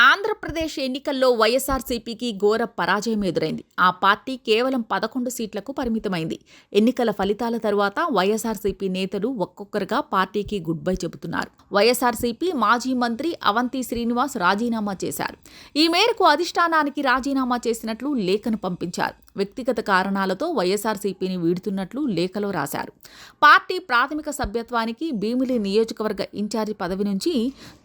a Andhra Pradesh ఎన్నికల్లో వైఎస్ఆర్సీపీకి ఘోర పరాజయం ఎదురైంది. ఆ పార్టీ కేవలం పదకొండు సీట్లకు పరిమితమైంది. ఎన్నికల ఫలితాల తరువాత వైఎస్ఆర్సీపీ నేతలు ఒక్కొక్కరుగా పార్టీకి గుడ్ బై చెబుతున్నారు. వైఎస్ఆర్సీపీ మాజీ మంత్రి అవంతి శ్రీనివాస్ రాజీనామా చేశారు. ఈ మేరకు అధిష్టానానికి రాజీనామా చేసినట్లు లేఖను పంపించారు. వ్యక్తిగత కారణాలతో వైఎస్ఆర్సీపీని వీడుతున్నట్లు లేఖలో రాశారు. పార్టీ ప్రాథమిక సభ్యత్వానికి భీమిలి నియోజకవర్గ ఇన్ఛార్జి పదవి నుంచి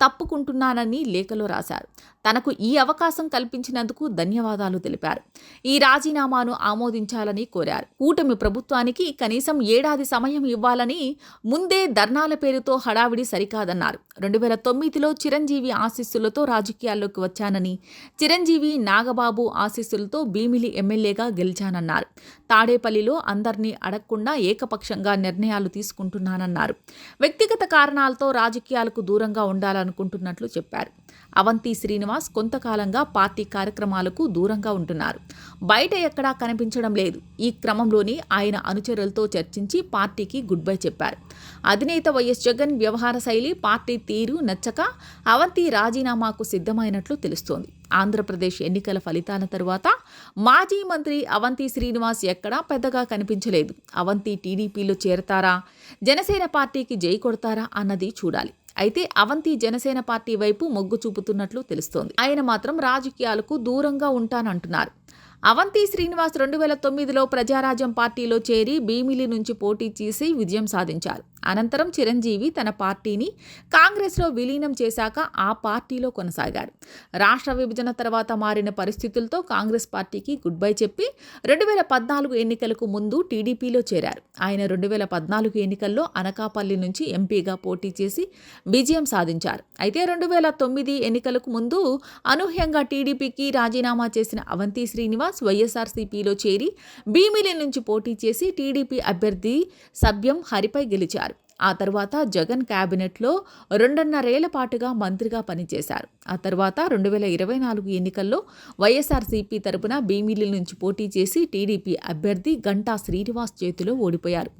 తప్పుకుంటున్నానని లేఖలో రాశారు. తనకు ఈ అవకాశం కల్పించినందుకు ధన్యవాదాలు తెలిపారు. ఈ రాజీనామాను ఆమోదించాలని కోరారు. కూటమి ప్రభుత్వానికి కనీసం ఏడాది సమయం ఇవ్వాలని ముందే ధర్నాల పేరుతో హడావిడి సరికాదన్నారు. రెండు వేల తొమ్మిదిలో చిరంజీవి ఆశీస్సులతో రాజకీయాల్లోకి వచ్చానని చిరంజీవి నాగబాబు ఆశీస్సులతో భీమిలి ఎమ్మెల్యేగా గెలిచానన్నారు. తాడేపల్లిలో అందరినీ అడగకుండా ఏకపక్షంగా నిర్ణయాలు తీసుకుంటున్నానన్నారు. వ్యక్తిగత కారణాలతో రాజకీయాలకు దూరంగా ఉండాలనుకుంటున్నట్లు చెప్పారు. అవంతి శ్రీనివాస్ శ్రీనివాస్ కొంతకాలంగా పార్టీ కార్యక్రమాలకు దూరంగా ఉంటున్నారు. బయట ఎక్కడా కనిపించడం లేదు. ఈ క్రమంలోనే ఆయన అనుచరులతో చర్చించి పార్టీకి గుడ్ బై చెప్పారు. అధినేత వైఎస్ జగన్ వ్యవహార శైలి పార్టీ తీరు నచ్చక అవంతి రాజీనామాకు సిద్ధమైనట్లు తెలుస్తోంది. ఆంధ్రప్రదేశ్ ఎన్నికల ఫలితాల తరువాత మాజీ మంత్రి అవంతి శ్రీనివాస్ ఎక్కడా పెద్దగా కనిపించలేదు. అవంతి టీడీపీలో చేరతారా? జనసేన పార్టీకి జై కొడతారా అన్నది చూడాలి. అయితే అవంతి జనసేన పార్టీ వైపు మొగ్గు చూపుతున్నట్లు తెలుస్తోంది. ఆయన మాత్రం రాజకీయాలకు దూరంగా ఉంటానంటున్నారు. అవంతి శ్రీనివాస్ రెండు వేల తొమ్మిదిలో ప్రజారాజ్యం పార్టీలో చేరి భీమిలి నుంచి పోటీ చేసి విజయం సాధించారు. అనంతరం చిరంజీవి తన పార్టీని కాంగ్రెస్లో విలీనం చేశాక ఆ పార్టీలో కొనసాగారు. రాష్ట్ర విభజన తర్వాత మారిన పరిస్థితులతో కాంగ్రెస్ పార్టీకి గుడ్ బై చెప్పి రెండు వేల పద్నాలుగు ఎన్నికలకు ముందు టీడీపీలో చేరారు. ఆయన రెండు వేల పద్నాలుగు ఎన్నికల్లో అనకాపల్లి నుంచి ఎంపీగా పోటీ చేసి విజయం సాధించారు. అయితే రెండు వేల తొమ్మిది ఎన్నికలకు ముందు అనూహ్యంగా టీడీపీకి రాజీనామా చేసిన అవంతి శ్రీనివాస్ వైఎస్ఆర్సీపీలో చేరి భీమిలి నుంచి పోటీ చేసి టీడీపీ అభ్యర్థి సభ్యం హరిపై గెలిచారు. ఆ తర్వాత జగన్ క్యాబినెట్లో రెండున్నరేళ్ళ పాటుగా మంత్రిగా పనిచేశారు. ఆ తర్వాత రెండు వేల ఇరవై నాలుగు ఎన్నికల్లో వైఎస్ఆర్సీపీ తరపున భీమిలి నుంచి పోటీ చేసి టీడీపీ అభ్యర్థి గంటా శ్రీనివాస్ చేతిలో ఓడిపోయారు.